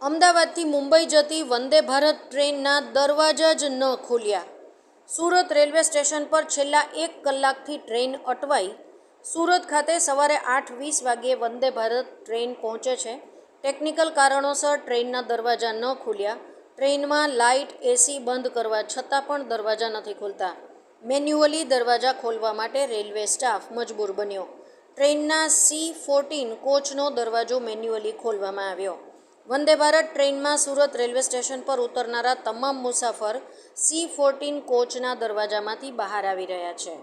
અમદાવાદથી મુંબઈ જતી વંદે ભારત ટ્રેનના દરવાજા જ ન ખોલ્યા. સુરત રેલવે સ્ટેશન પર છેલ્લા એક કલાકથી ટ્રેન અટવાઈ. સુરત ખાતે સવારે આઠ વીસ વાગ્યે વંદે ભારત ટ્રેન પહોંચે છે. ટેકનિકલ કારણોસર ટ્રેનના દરવાજા ન ખુલ્યા. ટ્રેનમાં લાઇટ, એસી બંધ કરવા છતાં પણ દરવાજા નથી ખુલતા. મેન્યુઅલી દરવાજા ખોલવા માટે રેલવે સ્ટાફ મજબૂર બન્યો. ટ્રેનના સી ફોર્ટીન કોચનો દરવાજો મેન્યુઅલી ખોલવામાં આવ્યો. વંદે ભારત ટ્રેનમાં સુરત રેલવે સ્ટેશન પર ઉતરનારા તમામ મુસાફર સી ફોર્ટીન કોચના દરવાજામાંથી બહાર આવી રહ્યા છે.